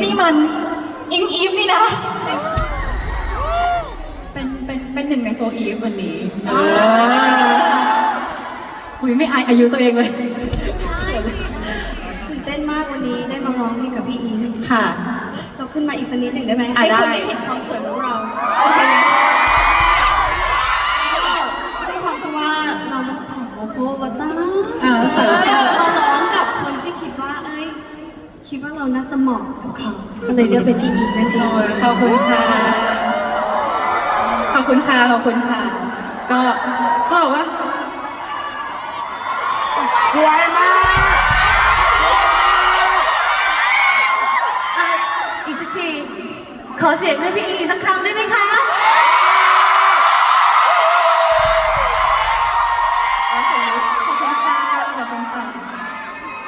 นี่มันอิงอีฟนี่นะ เป็นเป็นเป็นหนึ่งในโฟอีฟวันนี้หุยไม่อายอายุตัวเองเลยตื่นเต้นมากวันนี้ได้มาร้องเพลงกับพี่อิงค่ะ เราขึ้นมาอีกสักนิดหนึ่งได้ไหมอะให้ได้คนได้เห็นความสวยของเราโอเค เราน่าจะเหมาะกับเขา ก็เลยเลือกเป็นพี่อิงนั่นเองโอ้ยขอบคุณค่ะ ขอบคุณค่ะ ขอบคุณค่ะ ก็จะบอกว่าอะอีกสักที ขอเสียงให้พี่อิงอีกสักครั้งได้ไหมคะ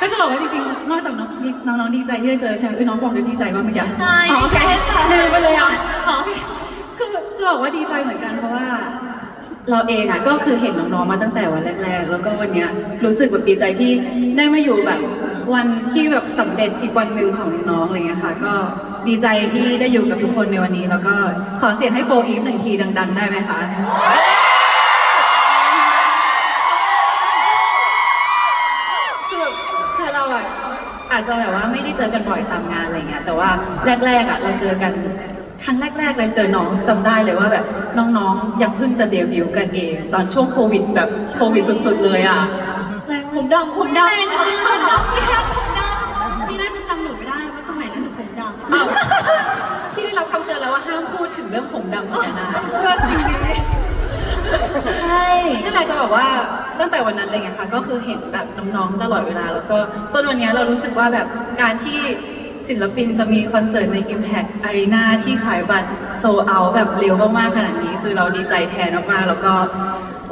ก็จะบอกว่าจริงๆ นอกจากน้อง น้องๆดีใจที่ได้เจอใช่ไหมเอ้ยน้องบอกด้วยดีใจว่าเมื่อกี้ใช่อ๋อโอเคค่ะลืมไปเลยอะอ๋อโอเคคือจะบอกว่าดีใจเหมือนกันเพราะว่า เราเองอะก็คือเห็นน้องๆมาตั้งแต่วันแรก ๆ แล้วก็วันเนี้ยรู้สึกแบบดีใจที่ได้มาอยู่แบบวันที่แบบสำเร็จอีกวันหนึ่งของน้องๆอะไรเงี้ยค่ะ ก็ดีใจที่ได้อยู่กับทุกคนในวันนี้ แล้วก็ขอเสียงให้โฟอีฟหนึ่งทีดัง ๆ ได้ไหมคะ อาจจะแบบว่าไม่ได้เจอกันบ่อยตามงานอะไรเงี้ยแต่ว่าแรกๆอะเราเจอกันครั้งแรกๆเลยเจอน้องจำได้เลยว่าแบบน้องๆยังเพิ่งจะเดบิวต์กันเอง ตอนช่วงโควิดแบบโควิดสุดๆ เลยอะผมดำผมดำผมดำผมดำพี่ครับผมดำพี่น่าจะจำหนูไม่ได้เพราะสมัยนั้นหนูผมดำอ้าวพี่ได้รับคำเตือนแล้วว่าห้ามพูดถึงเรื่องผมดำเหมือนกันนะเพื่อสิ่งนี้ ใช่นั่นแหละจะบอกว่าตั้งแต่วันนั้นเลยไงคะก็คือเห็นแบบน้องๆตลอดเวลา แล้วก็จนวันนี้เรารู้สึกว่าแบบการที่ศิลปินจะมีคอนเสิร์ตใน Impact Arena ที่ขายบัตรโซเอาแบบเร็วมากๆขนาดนี้คือเราดีใจแทนมากๆแล้วก็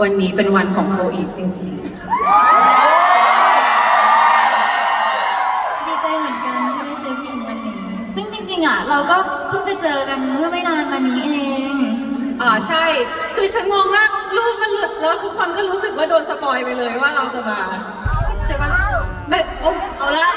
วันนี้เป็นวันของโฟอีฟจริงๆค่ะดีใจเหมือนกันที่ได้เจอพี่อิงวันนี้ ซึ่งจริงๆอะเราก็เพิ่งจะเจอกันเมื่อไม่นานมานี้เอง อ่าใช่ คือฉันงงมากรูปมันหลุดแล้วทุกคนก็รู้สึกว่าโดนสปอยไปเลยว่าเราจะมา ใช่ปะไม่โอ้เอาละ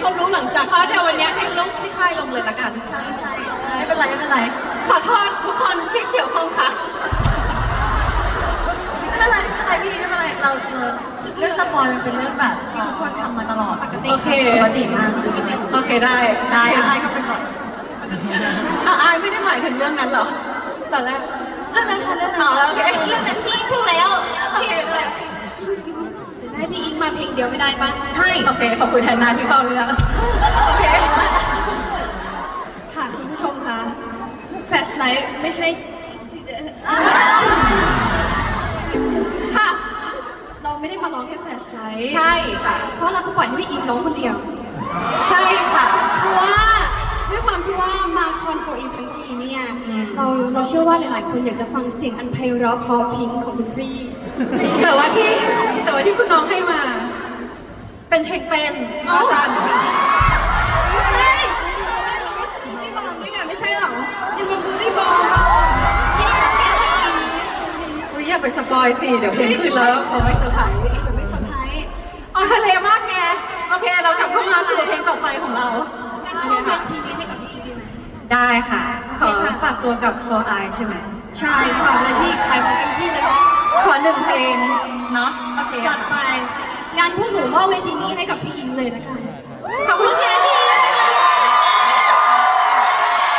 เขารู้หลังจากอ๋อเดี๋ยววันนี้ให้ลงให้ค่ายลงเลยละกันใช่ใช่ไม่เป็นไรไม่เป็นไรขอโทษทุกคนที่เกี่ยวข้องค่ะไเราเรา เรื่องสปอยมันเป็นเรื่องแบบที่ทุกคนทำมาตลอดปกติโอเค ปกติมากปกติโอเคได้ได้ได้ก็เป็นก่อนอะอายไม่ได้หมายถึงเรื่องนั้นเหรอตอนแรกเรื่องนั้นค่ะเรื่องนั้นอ๋อโอเคเรื่องนั้นพี่พูดแล้วโอเคได้เดี๋ยวจะให้พี่อิงมาเพลงเดียวไม่ได้ปะให้โอเคขอบคุณแทนนาที่เข้าเรื่องโอเคค่ะคุณผู้ชมคะแฟลชไลท์ไม่ใช่ค่ะ ม่ได้มาร้องแค่แฟลชไลท์ใช่ค่ะ เพราะเราจะปล่อยให้พี่อิงร้องคนเดียว ใช่ค่ะ เพราะว่าด้วยความที่ว่ามาคอนโฟอีทั้งทีเนี่ยอืมเราเราเชื่อว่าหลายๆ คนอยากจะฟังเสียงอันไพเราะเพราะพริ้งของคุณพี่แต่ว่าที่แต่ว่าที่คุณน้องให้มา เป็นเพลงเต้นอ๋อมาสัน ไปสปอยสิเดี๋ยวเพลงขึ้นแล้วเขาไม่เซอร์ไพรส์เดี๋ยวไม่เซอร์ไพรส์เอาทะเลมากแก โอเค เรากลับเข้ามาสู่เพลงต่อไปของเรา งั้นมอบเวทีนี้ให้กับพี่อิงดีไหม ได้ค่ะ ขอโอเคค่ะฝากตัวกับ For I ใช่ไหม ใช่ฝากเลยพี่ขายของเต็มที่เลยนะขอหนึ่งเพลง เนาะโอเคจัดไป งานพวกหนูมอบเวทีนี้ให้กับพี่อิงเลยละกันขอบคุณโอเคค่ะ